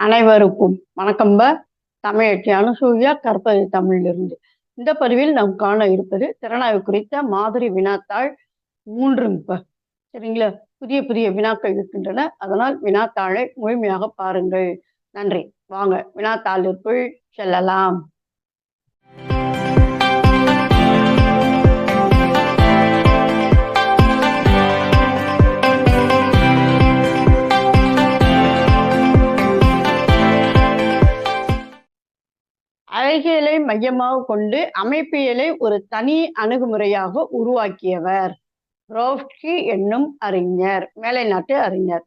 அனைவருக்கும் வணக்கம்ப தமிழச்சி அனுசூயா கற்பது தமிழிலிருந்து. இந்த பதிவில் நாம் காண இருப்பது திறனாய்வு குறித்த மாதிரி வினாத்தாள் மூன்று சரிங்களா? புதிய புதிய வினாக்கள் இருக்கின்றன. அதனால் வினாத்தாளை முழுமையாக பாருங்கள். நன்றி. வாங்க வினாத்தாளிற்குள் செல்லலாம். அழகியலை மையமாக கொண்டு அமைப்பியலை ஒரு தனி அணுகுமுறையாக உருவாக்கியவர். ரோவ்ஸ்கி என்னும் அறிஞர் மேலை நாட்டு அறிஞர்.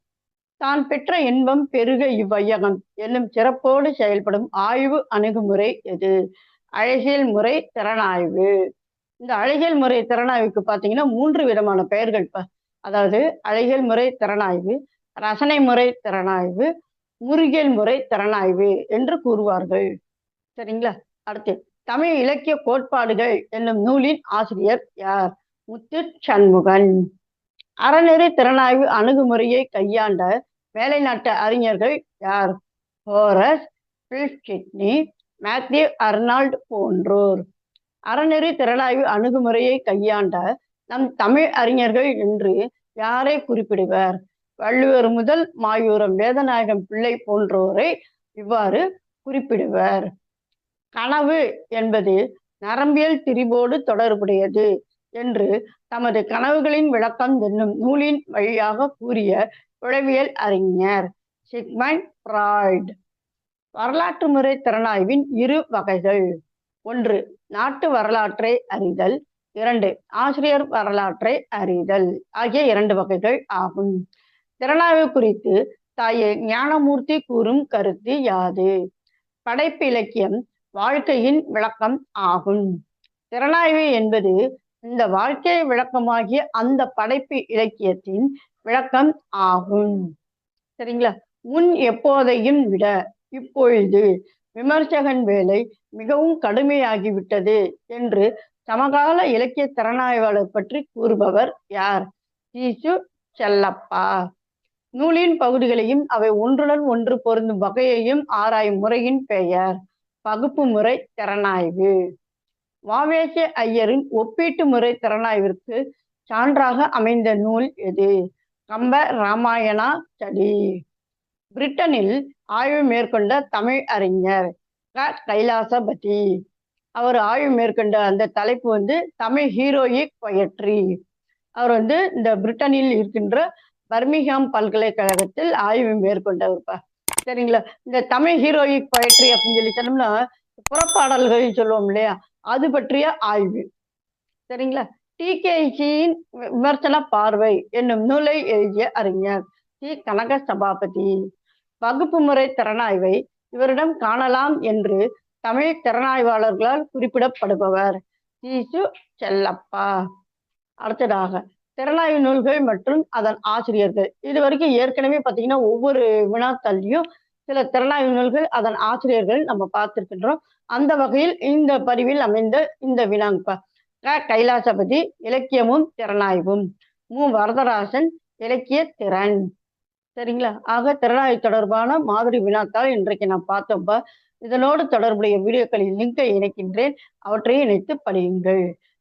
தான் பெற்ற இன்பம் பெருக இவ்வையகம். என்னும் சிறப்போடு செயல்படும் ஆய்வு அணுகுமுறை எது? அழகியல் முறை திறனாய்வு. இந்த அழகியல் முறை திறனாய்வுக்கு பார்த்தீங்கன்னா மூன்று விதமான பெயர்கள். அதாவது அழகியல் முறை திறனாய்வு ரசனை முறை திறனாய்வு முருகியல் முறை திறனாய்வு என்று கூறுவார்கள். சரிங்களா? அடுத்து தமிழ் இலக்கிய கோட்பாடுகள் என்னும் நூலின் ஆசிரியர் யார்? முத்து சண்முகன். அறநெறி திறனாய்வு அணுகுமுறையை கையாண்ட மேலை நாட்டு அறிஞர்கள் யார்? ஹோரஸ் பில்கிட்னி மேத்யூ அர்னால்டு போன்றோர். அறநெறி திறனாய்வு அணுகுமுறையை கையாண்ட நம் தமிழ் அறிஞர்கள் என்று யாரை குறிப்பிடுவர்? வள்ளுவர் முதல் மாயூரம் வேதநாயகம் பிள்ளை போன்றோரை இவ்வாறு குறிப்பிடுவர். கனவு என்பது நரம்பியல் திரிபோடு தொடர்புடையது என்று தமது கனவுகளின் விளக்கம் என்னும் நூலின் வழியாக கூறிய உளவியல் அறிஞர் சிக்மண்ட் பிராய்ட் வரலாற்று முறை திறனாய்வின் இரு வகைகள். ஒன்று நாட்டு வரலாற்றை அறிதல். இரண்டு ஆசிரியர் வரலாற்றை அறிதல். ஆகிய இரண்டு வகைகள் ஆகும். திறனாய்வு குறித்து தாயே ஞானமூர்த்தி கூறும் கருத்து யாது? படைப்பு இலக்கியம் வாழ்க்கையின் விளக்கம் ஆகும். திறனாய்வு என்பது இந்த வாழ்க்கை விளக்கமாகிய அந்த படைப்பு இலக்கியத்தின் விளக்கம் ஆகும். சரிங்களா? முன் எப்போதையும் விட இப்பொழுது விமர்சகன் வேலை மிகவும் கடுமையாகிவிட்டது என்று சமகால இலக்கிய திறனாய்வாளர் பற்றி கூறுபவர் யார்? சீசு செல்லப்பா. நூலின் பகுதிகளையும் அவை ஒன்றுடன் ஒன்று பொருந்தும் வகையையும் ஆராயும் முறையின் பெயர். பகுப்பு முறை திறனாய்வு. வாவேச ஐயரின் ஒப்பீட்டு முறை திறனாய்விற்கு சான்றாக அமைந்த நூல் எது? கம்ப ராமாயணா சடி பிரிட்டனில் ஆய்வு மேற்கொண்ட தமிழ் அறிஞர் க. கைலாசபதி. அவர் ஆய்வு மேற்கொண்ட அந்த தலைப்பு வந்து தமிழ் ஹீரோயிக் பொயட்ரி அவர் வந்து இந்த பிரிட்டனில் இருக்கின்ற பர்மிகாம் பல்கலைக்கழகத்தில் ஆய்வு மேற்கொண்டவர் சரிங்களா இந்த தமிழ் ஹீரோயிக் பொயட்ரி அப்படின்னு சொல்லி சொன்னோம்னா புறப்பாடல்கள் சொல்லுவோம் இல்லையா? அது பற்றிய ஆய்வு. சரிங்களா? டிகேஜியின் விமர்சன பார்வை என்னும் நூலை எழுதிய அறிஞர் சி கனக சபாபதி வகுப்பு முறை திறனாய்வை இவரிடம் காணலாம் என்று தமிழ் திறனாய்வாளர்களால் குறிப்பிடப்படுபவர். சீசு செல்லப்பா. அடுத்ததாக திறனாய்வு நூல்கள் மற்றும் அதன் ஆசிரியர்கள். இது வரைக்கும் ஏற்கனவே பார்த்தீங்கன்னா ஒவ்வொரு வினாத்தள்ளியும் சில திறனாய்வு நூல்கள் அதன் ஆசிரியர்கள் நம்ம பார்த்துருக்கின்றோம். அந்த வகையில் இந்த பதிவில் அமைந்த இந்த வினா க. கைலாசபதி இலக்கியமும் திறனாய்வும். மு. வரதராசன் இலக்கிய திறன். சரிங்களா? ஆக திறனாய்வு தொடர்பான மாதிரி வினாத்தால் இன்றைக்கு நான் பார்த்தோம்ப்பா இதனோடு தொடர்புடைய வீடியோக்களின் லிங்கை இணைக்கின்றேன். அவற்றை இணைத்து படியுங்கள்.